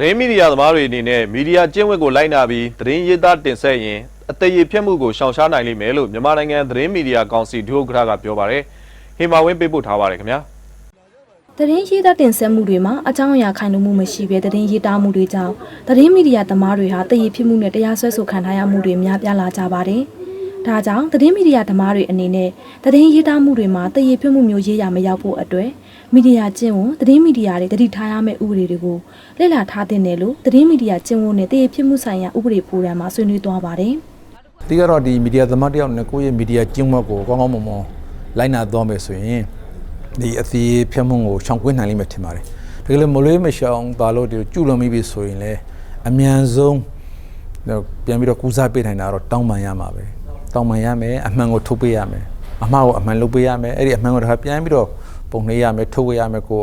သတင်းမီဒီယာသမားတွေအနေနဲ့မီဒီယာကျင့်ဝတ်ကိုလိုက်နာပြီးသတင်းရေးသားတင်ဆက်ရင်အသေးရဖြတ်မှုကိုရှောင်ရှားနိုင်လိမ့်မယ်လို့မြန်မာနိုင်ငံသတင်းမီဒီယာကောင်စီဒုဥက္ကဋ္ဌကပြောပါတယ်ဟေမာဝင်းပေးပို့ထားပါတယ်ခင်ဗျာသတင်းရေးသားတင်ဆက်မှုတွေမှာအကြောင်းအရာခိုင်လုံမှုမရှိဘဲသတင်းရေးသားမှုတွေကြောင့်သတင်းမီဒီယာသမားတွေဟာတည်ရဖြစ်မှုနဲ့တရားစွဲဆိုခံထားရမှုတွေများပြားလာကြပါတယ်။ ဒါကြောင့်သတင်းမီဒီယာသမားတွေအနေနဲ့သတင်းရေးသားမှုတွေမှာတည်ရဖြစ်မှုမျိုးရေးရမရောက်ဖို့အတွက်မီဒီယာကျင့်ဝတ်သတင်းမီဒီယာတွေတတိထားရမယ့်ဥပဒေတွေကိုလေ့လာထားသင့်တယ်လို့သတင်းမီဒီယာကျင့်ဝတ်နဲ့တည်ရဖြစ်မှုဆိုင်ရာဥပဒေဖိုရမ်မှာဆွေးနွေးသွားပါတယ်။ဒီကတော့ဒီမီဒီယာသမားတယောက်နဲ့ကိုယ့်ရဲ့မီဒီယာကျင့်ဝတ်ကိုကောင်းကောင်းမွန်မွန်လိုက်နာသွားမယ်ဆိုရင်ဒီအသေးဖြတ်မှုကိုရှောင်ကွင်းနိုင်လိမ့်မယ်ထင်ပါတယ်။ဒါကလေးမလွေးမရှောင်ပါလို့ဒီကျူလွန်မိပြီဆိုရင်လည်းအမြန်ဆုံးပြန်ပြီးတော့ကူစားပေးနိုင်တာတော့တောင်းပန်ရမှာပဲ။ တောင်းပန်ရမယ်အမှန်ကိုထုတ်ပေးရမယ်။အမှားကိုအမှန်လုပ်ပေးရမယ်။အဲ့ဒီအမှန်ကိုတစ်ခါပြန်ပြီးတော့ပုံနှိပ်ရမယ်ထုတ်ပေးရမယ်ကို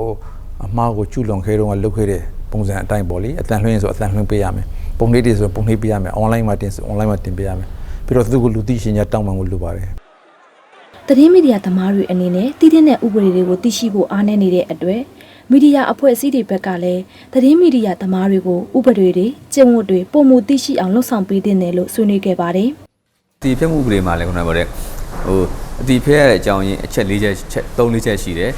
အမှားကိုကျူလွန်ခဲ့တော့ကလုပ်ခဲ့တဲ့ပုံစံအတိုင်းပေါ့လေ။အတန်လွှင့်ရင်ဆိုအတန်လွှင့်ပေးရမယ်။ပုံနှိပ်တွေဆိုပုံနှိပ်ပေးရမယ်။ online မှာတင်ဆို online မှာတင်ပေးရမယ်။ပြီးတော့သူ့ကိုလူသိရှင်ကြားတောင်းပန်ဖို့လိုပါတယ်သတင်းမီဒီယာသမားတွေအနေနဲ့တည်တဲ့ဥပဒေတွေကိုသိရှိဖို့အားနည်းနေတဲ့အတွက်မီဒီယာအဖွဲ့အစည်းတွေဘက်ကလည်းသတင်းမီဒီယာသမားတွေကိုဥပဒေတွေကျင့်ဝတ်တွေပုံမှုသိရှိအောင်လှုံ့ဆော်ပေးတဲ့တယ်လို့ဆွေးနွေးခဲ့ပါတယ် ဒီဖြတ်မှုဥပဒေမှာလည်းခုနကပြောတဲ့ဟိုအတီဖဲရတဲ့အကြောင်းရင်းအချက်၄ချက်ချက်၃၄ချက်ရှိတယ်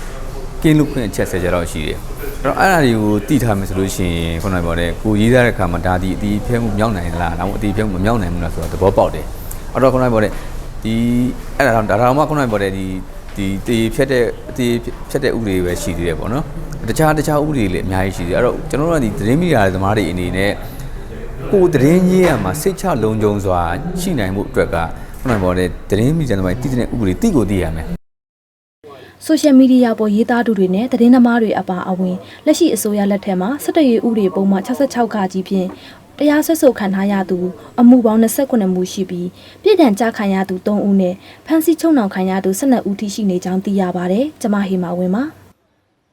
ကင်းလူခွင့်အချက်၁၀ချက်တော့ရှိတယ်အဲ့တော့အဲ့ဒါတွေကိုတည်ထားမယ်ဆိုလို့ရှိရင်ခုနကပြောတဲ့ကိုရေးသားတဲ့ခါမှာဒါဒီအတီဖဲမှုမြောက်နိုင်လားဒါမှမဟုတ်အတီဖဲမှုမမြောက်နိုင်ဘူးလားဆိုတော့သဘောပေါက်တယ်အဲ့တော့ခုနကပြောတဲ့ဒီအဲ့ဒါတော့ဒါတော့မှခုနကပြောတဲ့ဒီဒီတီဖြတ်တဲ့အတီဖြတ်တဲ့ဥပဒေပဲရှိသေးတယ်ပေါ့နော်တခြားတခြားဥပဒေတွေလည်းအများကြီးရှိသေးတယ်အဲ့တော့ကျွန်တော်တို့ကဒီသတင်းမီဒီယာသမားတွေအနေနဲ့ ကိုယ်သတင်းရေးရမှာစိတ်ချလုံးကြုံစွာရှိနိုင်မှုအတွက်ကခုနကပြောတဲ့သတင်းမီဒီယာသမားတည်တဲ့ဥပဒေတိကိုသိရမယ်ဆိုရှယ်မီဒီယာပေါ်ရေးသားသူတွေနဲ့သတင်းသမားတွေအပါအဝင်လက်ရှိအစိုးရလက်ထက်မှာစစ်တပ်ရေးဥပဒေပုံမှန်66ခါကြီးဖြင့်တရားစွဲဆိုခံထားရသူအမှုပေါင်း29မှုရှိပြီးပြည်ဒဏ်ကြခံရသူ3ဦးနဲ့ဖမ်းဆီးချုပ်နှောင်ခံရသူ12ဦးထိရှိနေကြောင်းသိရပါတယ်။ကျမဟေမာဝင်းပါ။